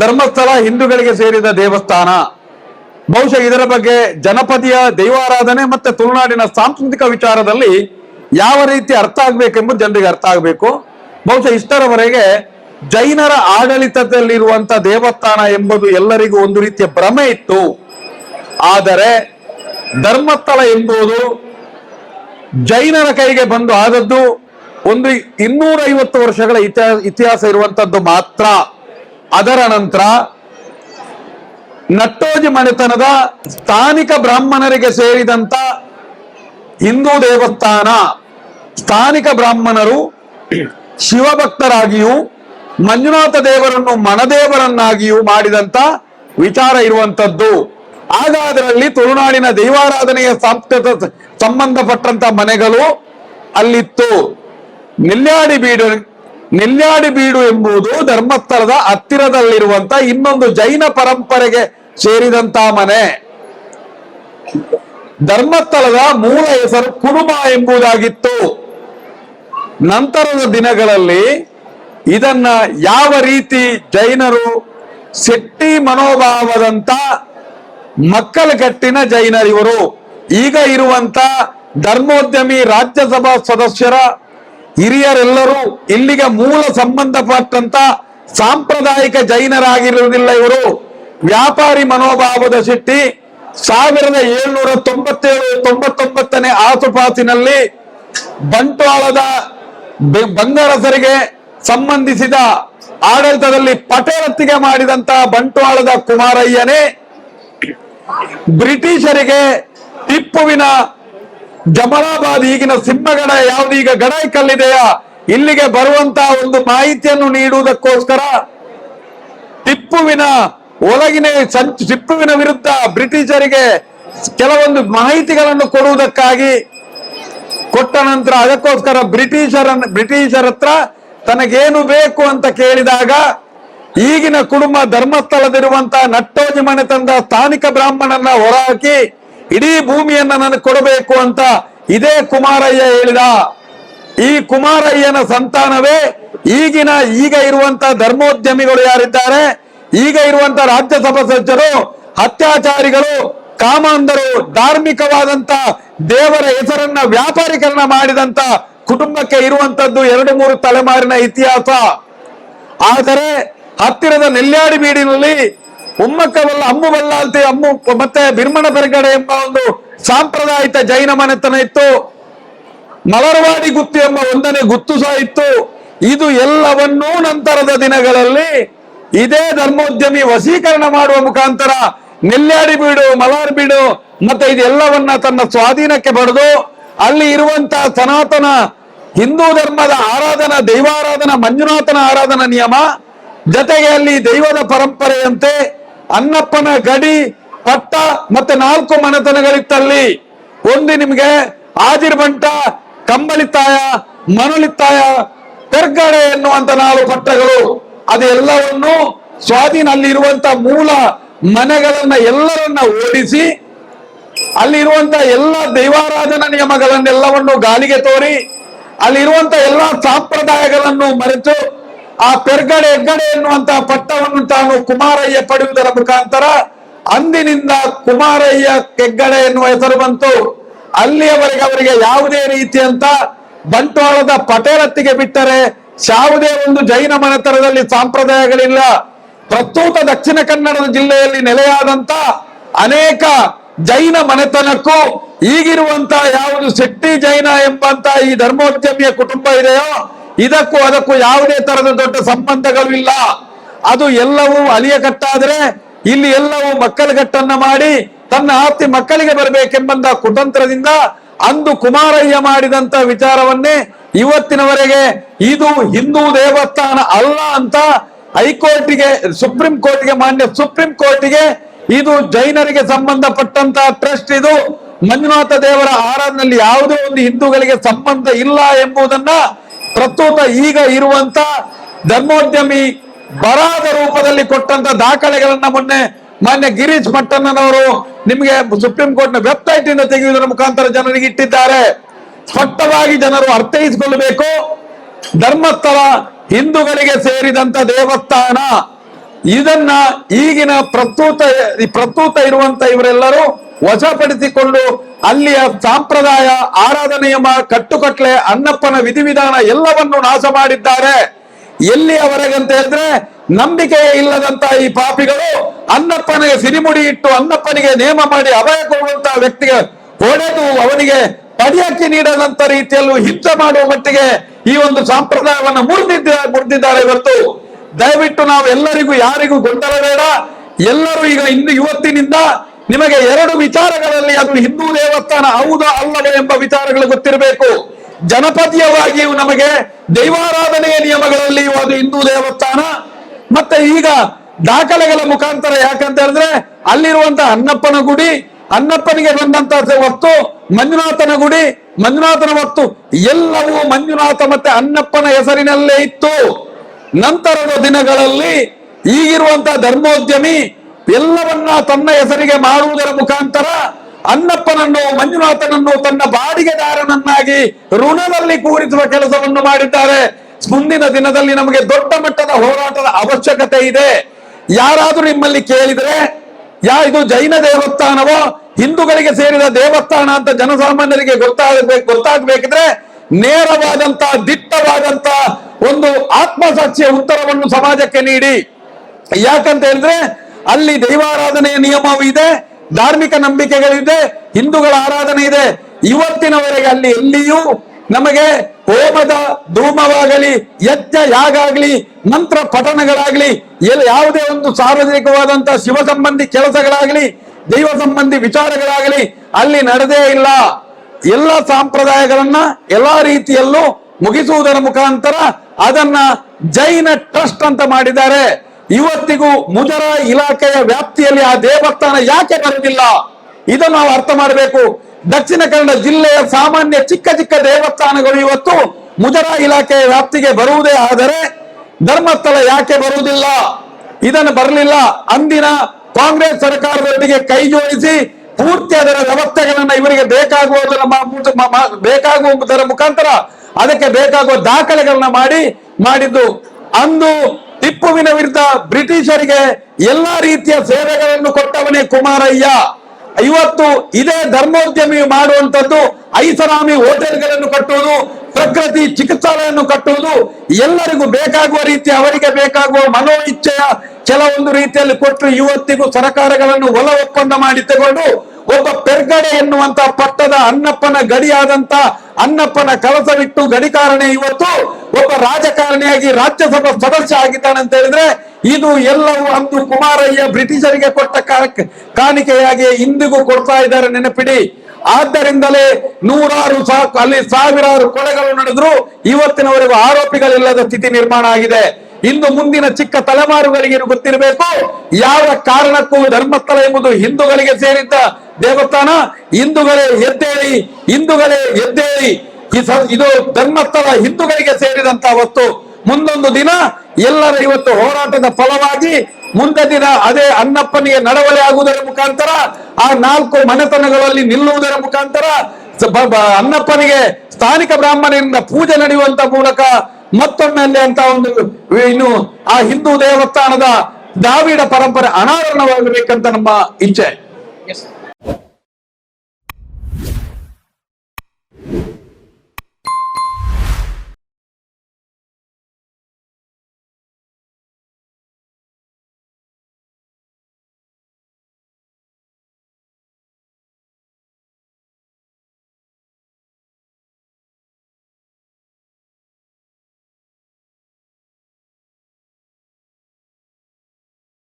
ಧರ್ಮಸ್ಥಳ ಹಿಂದೂಗಳಿಗೆ ಸೇರಿದ ದೇವಸ್ಥಾನ. ಬಹುಶಃ ಇದರ ಬಗ್ಗೆ ಜನಪದಿಯ ದೈವಾರಾಧನೆ ಮತ್ತೆ ತುಳುನಾಡಿನ ಸಾಂಸ್ಕೃತಿಕ ವಿಚಾರದಲ್ಲಿ ಯಾವ ರೀತಿ ಅರ್ಥ ಆಗ್ಬೇಕೆಂಬುದು ಜನರಿಗೆ ಅರ್ಥ ಆಗಬೇಕು. ಬಹುಶಃ ಇಷ್ಟರವರೆಗೆ ಜೈನರ ಆಡಳಿತದಲ್ಲಿರುವಂತ ದೇವಸ್ಥಾನ ಎಂಬುದು ಎಲ್ಲರಿಗೂ ಒಂದು ರೀತಿಯ ಭ್ರಮೆ ಇತ್ತು. ಆದರೆ ಧರ್ಮಸ್ಥಳ ಎಂಬುದು ಜೈನರ ಕೈಗೆ ಬಂದು ಆದದ್ದು ಒಂದು ಇನ್ನೂರ ಐವತ್ತು ವರ್ಷಗಳ ಇತಿಹಾಸ ಇತಿಹಾಸ ಇರುವಂತದ್ದು ಮಾತ್ರ. ಅದರ ನಂತರ ನಟ್ಟೋಜಿ ಮನೆತನದ ಸ್ಥಾನಿಕ ಬ್ರಾಹ್ಮಣರಿಗೆ ಸೇರಿದಂತ ಹಿಂದೂ ದೇವಸ್ಥಾನ, ಸ್ಥಾನಿಕ ಬ್ರಾಹ್ಮಣರು ಶಿವಭಕ್ತರಾಗಿಯೂ ಮಂಜುನಾಥ ದೇವರನ್ನು ಮನದೇವರನ್ನಾಗಿಯೂ ಮಾಡಿದಂತ ವಿಚಾರ ಇರುವಂತದ್ದು. ಆಗ ಅದರಲ್ಲಿ ತುಳುನಾಡಿನ ದೈವಾರಾಧನೆಯ ಸಾಂಸ್ಕೃತ ಸಂಬಂಧಪಟ್ಟಂತ ಮನೆಗಳು ಅಲ್ಲಿತ್ತು. ನೆಲ್ಯಾಡಿ ಬೀಡು ನೆಲ್ಯಾಡಿ ಬೀಡು ಎಂಬುದು ಧರ್ಮಸ್ಥಳದ ಹತ್ತಿರದಲ್ಲಿರುವಂತ ಇನ್ನೊಂದು ಜೈನ ಪರಂಪರೆಗೆ ಸೇರಿದಂತ ಮನೆ. ಧರ್ಮಸ್ಥಳದ ಮೂಲ ಹೆಸರು ಕುರುಮ ಎಂಬುದಾಗಿತ್ತು. ನಂತರದ ದಿನಗಳಲ್ಲಿ ಇದನ್ನ ಯಾವ ರೀತಿ ಜೈನರು ಶೆಟ್ಟಿ ಮನೋಭಾವದಂತ ಮಕ್ಕಳ ಕಟ್ಟಿನ ಜೈನರಿವರು ಈಗ ಇರುವಂತ ಧರ್ಮೋದ್ಯಮಿ ರಾಜ್ಯಸಭಾ ಸದಸ್ಯರ ಹಿರಿಯರೆಲ್ಲರೂ ಇಲ್ಲಿಗೆ ಮೂಲ ಸಂಬಂಧಪಟ್ಟಂತ ಸಾಂಪ್ರದಾಯಿಕ ಜೈನರಾಗಿರುವುದಿಲ್ಲ ಇವರು. ವ್ಯಾಪಾರಿ ಮನೋಭಾವದ ಶೆಟ್ಟಿ ಸಾವಿರದ ಏಳ್ನೂರ ತೊಂಬತ್ತೇಳು, ತೊಂಬತ್ತೊಂಬತ್ತನೇ ಆಸುಪಾಸಿನಲ್ಲಿ ಬಂಟ್ವಾಳದ ಬಂಗಾರಸರಿಗೆ ಸಂಬಂಧಿಸಿದ ಆಡಳಿತದಲ್ಲಿ ಪಟೇಲತ್ತಿಗೆ ಮಾಡಿದಂತ ಬಂಟ್ವಾಳದ ಕುಮಾರಯ್ಯನೇ ಬ್ರಿಟಿಷರಿಗೆ ಟಿಪ್ಪುವಿನ ಜಮಲಾಬಾದ್ ಈಗಿನ ಸಿಂಹಗಡ ಯಾವ್ದು ಈಗ ಗಡಾಯ್ಕಲ್ಲಿದೆಯಾ? ಇಲ್ಲಿಗೆ ಬರುವಂತ ಒಂದು ಮಾಹಿತಿಯನ್ನು ನೀಡುವುದಕ್ಕೋಸ್ಕರ ಟಿಪ್ಪುವಿನ ಒಳಗಿನ ಟಿಪ್ಪುವಿನ ವಿರುದ್ಧ ಬ್ರಿಟಿಷರಿಗೆ ಕೆಲವೊಂದು ಮಾಹಿತಿಗಳನ್ನು ಕೊಡುವುದಕ್ಕಾಗಿ ಕೊಟ್ಟ ನಂತರ ಅದಕ್ಕೋಸ್ಕರ ಬ್ರಿಟಿಷರ ಬ್ರಿಟಿಷರ ಹತ್ರ ತನಗೇನು ಬೇಕು ಅಂತ ಕೇಳಿದಾಗ ಈಗಿನ ಕುಟುಂಬ ಧರ್ಮಸ್ಥಳದಿರುವಂತಹ ನಟ್ಟೋಜಿ ಮನೆತನದ ಸ್ಥಾನಿಕ ಬ್ರಾಹ್ಮಣನ ಹೊರಹಾಕಿ ಇಡೀ ಭೂಮಿಯನ್ನ ನನಗೆ ಕೊಡಬೇಕು ಅಂತ ಇದೇ ಕುಮಾರಯ್ಯ ಹೇಳಿದ. ಈ ಕುಮಾರಯ್ಯನ ಸಂತಾನವೇ ಈಗಿನ ಈಗ ಇರುವಂತ ಧರ್ಮೋದ್ಯಮಿಗಳು ಯಾರಿದ್ದಾರೆ? ಈಗ ಇರುವಂತ ರಾಜ್ಯಸಭಾ ಸದಸ್ಯರು ಅತ್ಯಾಚಾರಿಗಳು, ಕಾಮಾಂಧರು, ಧಾರ್ಮಿಕವಾದಂತ ದೇವರ ಹೆಸರನ್ನ ವ್ಯಾಪಾರೀಕರಣ ಮಾಡಿದಂತ ಕುಟುಂಬಕ್ಕೆ ಇರುವಂತದ್ದು ಎರಡು ಮೂರು ತಲೆಮಾರಿನ ಇತಿಹಾಸ. ಆದರೆ ಹತ್ತಿರದ ನೆಲ್ಯಾಡಿ ಬೀಡಿನಲ್ಲಿ ಉಮ್ಮಕ್ಕವಲ್ಲ, ಅಮ್ಮು ಅಂತ ಅಮ್ಮು ಮತ್ತೆ ಬಿರ್ಮಣ ಬೆರಗಡೆ ಎಂಬ ಒಂದು ಸಾಂಪ್ರದಾಯಿಕ ಜೈನ ಮನೆತನ ಇತ್ತು. ಮಲರವಾಡಿ ಗುತ್ತು ಎಂಬ ಒಂದನೇ ಗುತ್ತು ಸಹ ಇತ್ತು. ಇದು ಎಲ್ಲವನ್ನೂ ನಂತರದ ದಿನಗಳಲ್ಲಿ ಇದೇ ಧರ್ಮೋದ್ಯಮಿ ವಶೀಕರಣ ಮಾಡುವ ಮುಖಾಂತರ ನೆಲ್ಲಾಡಿ ಬೀಡು, ಮಲಾರ್ ಬೀಡು, ಮತ್ತೆ ಇದೆಲ್ಲವನ್ನ ತನ್ನ ಸ್ವಾಧೀನಕ್ಕೆ ಪಡೆದು ಅಲ್ಲಿ ಇರುವಂತಹ ಸನಾತನ ಹಿಂದೂ ಧರ್ಮದ ಆರಾಧನಾ, ದೈವಾರಾಧನಾ, ಮಂಜುನಾಥನ ಆರಾಧನಾ ನಿಯಮ ಜೊತೆಗೆ ಅಲ್ಲಿ ದೈವದ ಪರಂಪರೆಯಂತೆ ಅನ್ನಪ್ಪನ ಗಡಿ ಪಟ್ಟ ಮತ್ತೆ ನಾಲ್ಕು ಮನೆತನಗಳಿತ್ತಲ್ಲಿ. ಒಂದು ನಿಮ್ಗೆ ಆದಿರ್ಬಂಟ ಕಂಬಳಿತಾಯ ಮನುಳಿತಾಯ ತೆರ್ಗಡೆ ಎನ್ನುವಂತ ನಾಲ್ಕು ಪಟ್ಟಗಳು. ಅದೆಲ್ಲವನ್ನು ಸ್ವಾಧೀನ ಅಲ್ಲಿ ಇರುವಂತ ಮೂಲ ಮನೆಗಳನ್ನ ಎಲ್ಲರನ್ನ ಓಡಿಸಿ ಅಲ್ಲಿರುವಂತ ಎಲ್ಲ ದೈವಾರಾಧನಾ ನಿಯಮಗಳನ್ನೆಲ್ಲವನ್ನು ಗಾಳಿಗೆ ತೋರಿ ಅಲ್ಲಿರುವಂತ ಎಲ್ಲಾ ಸಂಪ್ರದಾಯಗಳನ್ನು ಮರೆತು ಆ ಪೆರ್ಗಡೆ ಹೆಗ್ಗಡೆ ಎನ್ನುವಂತಹ ಪಟ್ಟವನ್ನು ತಾನು ಕುಮಾರಯ್ಯ ಪಡೆಯುವುದರ ಮುಖಾಂತರ ಅಂದಿನಿಂದ ಕುಮಾರಯ್ಯ ಹೆಗ್ಗಡೆ ಎನ್ನುವ ಹೆಸರು ಬಂತು. ಅಲ್ಲಿಯವರೆಗೆ ಅವರಿಗೆ ಯಾವುದೇ ರೀತಿಯಂತ ಬಂಟ್ವಾಳದ ಪಟೇಲತ್ತಿಗೆ ಬಿಟ್ಟರೆ ಯಾವುದೇ ಒಂದು ಜೈನ ಮನೆತನದಲ್ಲಿ ಸಂಪ್ರದಾಯಗಳಿಲ್ಲ. ಪ್ರಸ್ತುತ ದಕ್ಷಿಣ ಕನ್ನಡ ಜಿಲ್ಲೆಯಲ್ಲಿ ನೆಲೆಯಾದಂತ ಅನೇಕ ಜೈನ ಮನೆತನಕ್ಕೂ ಈಗಿರುವಂತ ಯಾವುದು ಶೆಟ್ಟಿ ಜೈನ ಎಂಬಂತ ಈ ಧರ್ಮೋದ್ಯಮಿಯ ಕುಟುಂಬ ಇದೆಯೋ ಇದಕ್ಕೂ ಅದಕ್ಕೂ ಯಾವುದೇ ತರದ ದೊಡ್ಡ ಸಂಬಂಧಗಳು ಇಲ್ಲ. ಅದು ಎಲ್ಲವೂ ಅಲಿಯ ಕಟ್ಟಾದ್ರೆ ಇಲ್ಲಿ ಎಲ್ಲವೂ ಮಕ್ಕಳ ಗಟ್ಟನ್ನ ಮಾಡಿ ತನ್ನ ಆಸ್ತಿ ಮಕ್ಕಳಿಗೆ ಬರಬೇಕೆಂಬಂತ ಕುತಂತ್ರದಿಂದ ಅಂದು ಕುಮಾರಯ್ಯ ಮಾಡಿದಂತ ವಿಚಾರವನ್ನೇ ಇವತ್ತಿನವರೆಗೆ ಇದು ಹಿಂದೂ ದೇವಸ್ಥಾನ ಅಲ್ಲ ಅಂತ ಹೈಕೋರ್ಟಿಗೆ, ಸುಪ್ರೀಂ ಕೋರ್ಟ್ಗೆ, ಮಾನ್ಯ ಸುಪ್ರೀಂ ಕೋರ್ಟ್ಗೆ ಇದು ಜೈನರಿಗೆ ಸಂಬಂಧಪಟ್ಟಂತ ಟ್ರಸ್ಟ್ ಇದು. ಮಂಜುನಾಥ ದೇವರ ಆರಾಧನೆಯಲ್ಲಿ ಯಾವುದೇ ಒಂದು ಹಿಂದೂಗಳಿಗೆ ಸಂಬಂಧ ಇಲ್ಲ ಎಂಬುದನ್ನ ಪ್ರಸ್ತುತ ಈಗ ಇರುವಂತ ಧರ್ಮೋದ್ಯಮಿ ಬರಾದ ರೂಪದಲ್ಲಿ ಕೊಟ್ಟಂತ ದಾಖಲೆಗಳನ್ನ ಮೊನ್ನೆ ಮಾನ್ಯ ಗಿರೀಶ್ ಮಟ್ಟಣ್ಣನವರು ನಿಮಗೆ ಸುಪ್ರೀಂ ಕೋರ್ಟ್ನ ವೆಬ್ಸೈಟ್ ಇಂದ ತೆಗೆಯುವುದರ ಮುಖಾಂತರ ಜನರಿಗೆ ಇಟ್ಟಿದ್ದಾರೆ. ಸ್ಪಷ್ಟವಾಗಿ ಜನರು ಅರ್ಥೈಸಿಕೊಳ್ಳಬೇಕು, ಧರ್ಮಸ್ಥಳ ಹಿಂದೂಗಳಿಗೆ ಸೇರಿದಂತ ದೇವಸ್ಥಾನ, ಇದನ್ನ ಈಗಿನ ಪ್ರಸ್ತುತ ಪ್ರಸ್ತುತ ಇರುವಂತ ಇವರೆಲ್ಲರೂ ವಶಪಡಿಸಿಕೊಂಡು ಅಲ್ಲಿಯ ಸಾಂಪ್ರದಾಯ ನಿಯಮ ಕಟ್ಟುಕಟ್ಲೆ, ಅನ್ನಪ್ಪನ ವಿಧಿವಿಧಾನ ಎಲ್ಲವನ್ನು ನಾಶ ಮಾಡಿದ್ದಾರೆ. ಎಲ್ಲಿಯವರೆಗೆ ಅಂತ ಹೇಳಿದ್ರೆ ನಂಬಿಕೆ ಇಲ್ಲದಂತ ಈ ಪಾಪಿಗಳು ಅನ್ನಪ್ಪನಿಗೆ ಸಿರಿಮುಡಿ ಇಟ್ಟು ಅನ್ನಪ್ಪನಿಗೆ ನೇಮ ಮಾಡಿ ಅಭಯ ಕೊಡುವಂತಹ ವ್ಯಕ್ತಿಗೆ ಹೊಡೆದು ಅವನಿಗೆ ಪಡಿಯಕ್ಕೆ ನೀಡದಂತ ರೀತಿಯಲ್ಲೂ ಹಿಂಸೆ ಮಾಡುವ ಮಟ್ಟಿಗೆ ಈ ಒಂದು ಸಂಪ್ರದಾಯವನ್ನು ಮುರಿದಿದ್ದ ಮುರಿದಿದ್ದಾರೆ ಇವತ್ತು ದಯವಿಟ್ಟು ನಾವು ಎಲ್ಲರಿಗೂ ಯಾರಿಗೂ ಗೊಂದಲ ಬೇಡ ಎಲ್ಲರೂ ಈಗ ಇನ್ನು ಇವತ್ತಿನಿಂದ ನಿಮಗೆ ಎರಡು ವಿಚಾರಗಳಲ್ಲಿ ಅದು ಹಿಂದೂ ದೇವಸ್ಥಾನ ಹೌದಾ ಅಲ್ಲವೇ ಎಂಬ ವಿಚಾರಗಳು ಗೊತ್ತಿರಬೇಕು. ಜನಪದೀಯವಾಗಿಯೂ ನಮಗೆ ದೈವಾರಾಧನೆಯ ನಿಯಮಗಳಲ್ಲಿಯೂ ಅದು ಹಿಂದೂ ದೇವಸ್ಥಾನ. ಮತ್ತೆ ಈಗ ದಾಖಲೆಗಳ ಮುಖಾಂತರ ಯಾಕಂತ ಹೇಳಿದ್ರೆ ಅಲ್ಲಿರುವಂತಹ ಅನ್ನಪ್ಪನ ಗುಡಿ ಅನ್ನಪ್ಪನಿಗೆ ಬಂದಂತ ವಸ್ತು, ಮಂಜುನಾಥನ ಗುಡಿ, ಮಂಜುನಾಥನ ವಸ್ತು, ಎಲ್ಲವೂ ಮಂಜುನಾಥ ಮತ್ತೆ ಅನ್ನಪ್ಪನ ಹೆಸರಿನಲ್ಲೇ ಇತ್ತು. ನಂತರದ ದಿನಗಳಲ್ಲಿ ಈಗಿರುವಂತಹ ಧರ್ಮೋದ್ಯಮಿ ಎಲ್ಲವನ್ನ ತನ್ನ ಹೆಸರಿಗೆ ಮಾಡುವುದರ ಮುಖಾಂತರ ಅನ್ನಪ್ಪನನ್ನು ಮಂಜುನಾಥನನ್ನು ತನ್ನ ಬಾಡಿಗೆದಾರನನ್ನಾಗಿ ಋಣದಲ್ಲಿ ಕೂರಿಸುವ ಕೆಲಸವನ್ನು ಮಾಡಿದ್ದಾರೆ. ಮುಂದಿನ ದಿನದಲ್ಲಿ ನಮಗೆ ದೊಡ್ಡ ಮಟ್ಟದ ಹೋರಾಟದ ಅವಶ್ಯಕತೆ ಇದೆ. ಯಾರಾದರೂ ನಿಮ್ಮಲ್ಲಿ ಕೇಳಿದರೆ, ಯಾ ಇದು ಜೈನ ದೇವಸ್ಥಾನವೋ, ಹಿಂದೂಗಳಿಗೆ ಸೇರಿದ ದೇವಸ್ಥಾನ ಅಂತ ಜನಸಾಮಾನ್ಯರಿಗೆ ಗೊತ್ತಾಗಬೇಕು, ಗೊತ್ತಾಗಬೇಕಿದ್ರೆ ನೇರವಾದಂತ ದಿಟ್ಟವಾದಂತ ಒಂದು ಆತ್ಮಸಾಕ್ಷಿಯ ಉತ್ತರವನ್ನು ಸಮಾಜಕ್ಕೆ ನೀಡಿ. ಯಾಕಂತ ಹೇಳಿದ್ರೆ ಅಲ್ಲಿ ದೈವಾರಾಧನೆಯ ನಿಯಮವೂ ಇದೆ, ಧಾರ್ಮಿಕ ನಂಬಿಕೆಗಳಿದೆ, ಹಿಂದೂಗಳ ಆರಾಧನೆ ಇದೆ. ಇವತ್ತಿನವರೆಗೆ ಅಲ್ಲಿ ಎಲ್ಲಿಯೂ ನಮಗೆ ಹೋಮದ ಧೂಮವಾಗಲಿ, ಯಜ್ಞ ಯಾಗಾಗ್ಲಿ, ಮಂತ್ರ ಪಠಣಗಳಾಗ್ಲಿ ಎಲ್ಲಿ ಯಾವುದೇ ಒಂದು ಸಾರ್ವಜನಿಕವಾದಂತಹ ಶಿವ ಸಂಬಂಧಿ ಕೆಲಸಗಳಾಗ್ಲಿ, ದೈವ ಸಂಬಂಧಿ ವಿಚಾರಗಳಾಗಲಿ, ಅಲ್ಲಿ ನಡೆದೇ ಇಲ್ಲ. ಎಲ್ಲ ಸಂಪ್ರದಾಯಗಳನ್ನ ಎಲ್ಲಾ ರೀತಿಯಲ್ಲೂ ಮುಗಿಸುವುದರ ಮುಖಾಂತರ ಅದನ್ನ ಜೈನ ಟ್ರಸ್ಟ್ ಅಂತ ಮಾಡಿದ್ದಾರೆ. ಇವತ್ತಿಗೂ ಮುಜರ ಇಲಾಖೆಯ ವ್ಯಾಪ್ತಿಯಲ್ಲಿ ಆ ದೇವಸ್ಥಾನ ಯಾಕೆ ಬರುವುದಿಲ್ಲ? ಇದನ್ನು ನಾವು ಅರ್ಥ ಮಾಡಬೇಕು. ದಕ್ಷಿಣ ಕನ್ನಡ ಜಿಲ್ಲೆಯ ಸಾಮಾನ್ಯ ಚಿಕ್ಕ ಚಿಕ್ಕ ದೇವಸ್ಥಾನಗಳು ಇವತ್ತು ಮುಜರ ಇಲಾಖೆಯ ವ್ಯಾಪ್ತಿಗೆ ಬರುವುದೇ ಆದರೆ ಧರ್ಮಸ್ಥಳ ಯಾಕೆ ಬರುವುದಿಲ್ಲ? ಇದನ್ನು ಬರಲಿಲ್ಲ. ಅಂದಿನ ಕಾಂಗ್ರೆಸ್ ಸರ್ಕಾರದೊಂದಿಗೆ ಕೈ ಜೋಡಿಸಿ ಪೂರ್ತಿ ಅದರ ವ್ಯವಸ್ಥೆಗಳನ್ನ ಇವರಿಗೆ ಬೇಕಾಗುವುದರ ಬೇಕಾಗುವುದರ ಮುಖಾಂತರ ಅದಕ್ಕೆ ಬೇಕಾಗುವ ದಾಖಲೆಗಳನ್ನ ಮಾಡಿ ಮಾಡಿದ್ದು. ಅಂದು ಟಿಪ್ಪುವಿನ ವಿರುದ್ಧ ಬ್ರಿಟಿಷರಿಗೆ ಎಲ್ಲಾ ರೀತಿಯ ಸೇವೆಗಳನ್ನು ಕೊಟ್ಟವನೇ ಕುಮಾರಯ್ಯ. ಇವತ್ತು ಇದೇ ಧರ್ಮೋದ್ಯಮಿ ಮಾಡುವಂತದ್ದು ಐಸರಾಮಿ ಹೋಟೆಲ್ಗಳನ್ನು ಕಟ್ಟುವುದು, ಪ್ರಕೃತಿ ಚಿಕಿತ್ಸಾಲಯವನ್ನು ಕಟ್ಟುವುದು, ಎಲ್ಲರಿಗೂ ಬೇಕಾಗುವ ರೀತಿ ಅವರಿಗೆ ಬೇಕಾಗುವ ಮನೋ ಇಚ್ಛೆಯ ಕೆಲವೊಂದು ರೀತಿಯಲ್ಲಿ ಕೊಟ್ಟು ಇವತ್ತಿಗೂ ಸರ್ಕಾರಗಳನ್ನು ಒಲ ಒಪ್ಪಂದ ಮಾಡಿ ತಗೊಂಡು ಒಬ್ಬ ಪೆರ್ಗಡೆ ಎನ್ನುವಂತ ಪಟ್ಟದ ಅನ್ನಪ್ಪನ ಗಡಿಯಾದಂತ ಅನ್ನಪ್ಪನ ಕಲಸವಿಟ್ಟು ಗಡಿಕಾರಣೆ ಇವತ್ತು ಒಬ್ಬ ರಾಜಕಾರಣಿಯಾಗಿ ರಾಜ್ಯಸಭಾ ಸದಸ್ಯ ಆಗಿದ್ದಾನೆ ಅಂತ ಹೇಳಿದ್ರೆ ಇದು ಎಲ್ಲವೂ ಅಂದು ಕುಮಾರಯ್ಯ ಬ್ರಿಟಿಷರಿಗೆ ಕೊಟ್ಟ ಕಾಣಿಕೆಯಾಗಿ ಇಂದಿಗೂ ಕೊಡ್ತಾ ಇದ್ದಾರೆ ನೆನಪಿಡಿ. ಆದ್ದರಿಂದಲೇ ನೂರಾರು ಸಾಕು, ಅಲ್ಲಿ ಸಾವಿರಾರು ಕೊಲೆಗಳು ನಡೆದ್ರು. ಇವತ್ತಿನವರೆಗೂ ಆರೋಪಿಗಳಿಲ್ಲದ ಸ್ಥಿತಿ ನಿರ್ಮಾಣ ಆಗಿದೆ. ಇಂದು ಮುಂದಿನ ಚಿಕ್ಕ ತಲೆಮಾರುಗಳಿಗೆ ಗೊತ್ತಿರಬೇಕು. ಯಾವ ಕಾರಣಕ್ಕೂ ಧರ್ಮಸ್ಥಳ ಎಂಬುದು ಹಿಂದೂಗಳಿಗೆ ಸೇರಿದ್ದ ದೇವಸ್ಥಾನ, ಹಿಂದೂಗಳೇ ಎದ್ದೇಳಿ ಹಿಂದೂಗಳೇ ಎದ್ದೇಳಿ ಇದು ಧರ್ಮಸ್ಥಳ ಹಿಂದೂಗಳಿಗೆ ಸೇರಿದಂತ ವಸ್ತು ಮುಂದೊಂದು ದಿನ ಎಲ್ಲರ ಇವತ್ತು ಹೋರಾಟದ ಫಲವಾಗಿ ಮುಂದೆ ದಿನ ಅದೇ ಅನ್ನಪ್ಪನಿಗೆ ನಡವಳಿ ಆಗುವುದರ ಮುಖಾಂತರ, ಆ ನಾಲ್ಕು ಮನೆತನಗಳಲ್ಲಿ ನಿಲ್ಲುವುದರ ಮುಖಾಂತರ ಅನ್ನಪ್ಪನಿಗೆ ಸ್ಥಾನಿಕ ಬ್ರಾಹ್ಮಣರಿಂದ ಪೂಜೆ ನಡೆಯುವಂತ ಮೂಲಕ ಮತ್ತೊಮ್ಮೆ ಅಂತ ಒಂದು, ಇನ್ನು ಆ ಹಿಂದೂ ದೇವಸ್ಥಾನದ ದ್ರಾವಿಡ ಪರಂಪರೆ ಅನಾವರಣವಾಗಬೇಕಂತ ನಮ್ಮ ಇಚ್ಛೆ.